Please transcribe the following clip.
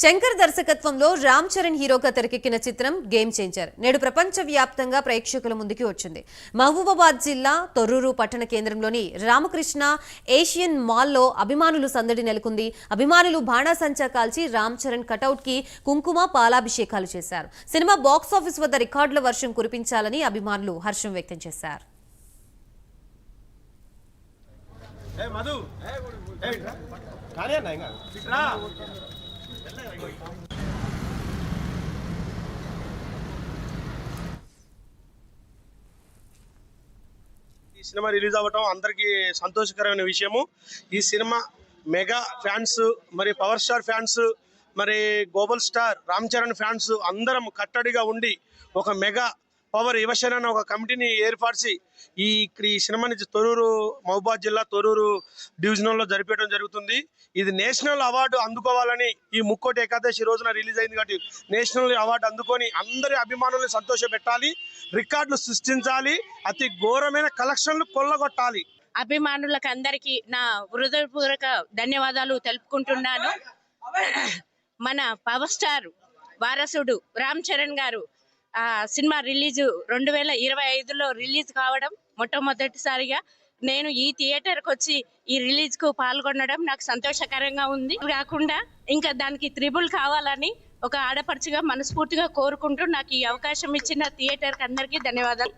శంకర్ దర్శకత్వంలో రామ్ చరణ్ హీరోగా తెరకెక్కిన చిత్రం గేమ్ చేంజర్. నేడు ప్రపంచ వ్యాప్తంగా ప్రేక్షకుల ముందుకి వచ్చింది. మహబూబాబాద్ జిల్లా తొర్రూరు పట్టణ కేంద్రంలోని రామకృష్ణ ఏషియన్ మాల్లో అభిమానులు సందడి నెలకొంది. అభిమానులు బాణాసంచా కాల్చి రామ్ చరణ్ కటౌట్కి కుంకుమ పాలాభిషేకాలు చేశారు. సినిమా బాక్స్ ఆఫీస్ వద్ద రికార్డుల వర్షం కురిపించాలని అభిమానులు హర్షం వ్యక్తం చేశారు. ఏ మధు. ఈ సినిమా రిలీజ్ అవ్వటం అందరికీ సంతోషకరమైన విషయము. ఈ సినిమా మెగా ఫ్యాన్స్ మరి పవర్ స్టార్ ఫ్యాన్స్ మరి global star Ram Charan fans అందరం కట్టడిగా ఉండి ఒక మెగా పవర్ యువసేన అనే ఒక కమిటీని ఏర్పరిచి ఈ ఈ సినిమాని నుంచి తొరూరు మహబూబాద్ జిల్లా తొరూరు డివిజనల్లో జరిపేయడం జరుగుతుంది. ఇది నేషనల్ అవార్డు అందుకోవాలని ఈ ముక్కోటి ఏకాదశి రోజున రిలీజ్ అయింది కాబట్టి నేషనల్ అవార్డు అందుకొని అందరి అభిమానుల్ని సంతోషపెట్టాలి రికార్డులు సృష్టించాలి అతి ఘోరమైన కలెక్షన్లు కొల్లగొట్టాలి. అభిమానులకు అందరికీ నా హృదయపూర్వక ధన్యవాదాలు తెలుపుకుంటున్నాను. మన పవర్ స్టార్ వారసుడు రామ్ చరణ్ గారు సినిమా రిలీజ్ రెండు వేల ఇరవై ఐదులో రిలీజ్ కావడం మొట్టమొదటిసారిగా నేను ఈ థియేటర్కి వచ్చి ఈ రిలీజ్కు పాల్గొనడం నాకు సంతోషకరంగా ఉంది. కాకుండా ఇంకా దానికి త్రిబుల్ కావాలని ఒక ఆడపడుచుగా మనస్ఫూర్తిగా కోరుకుంటూ నాకు ఈ అవకాశం ఇచ్చిన థియేటర్కి అందరికీ ధన్యవాదాలు.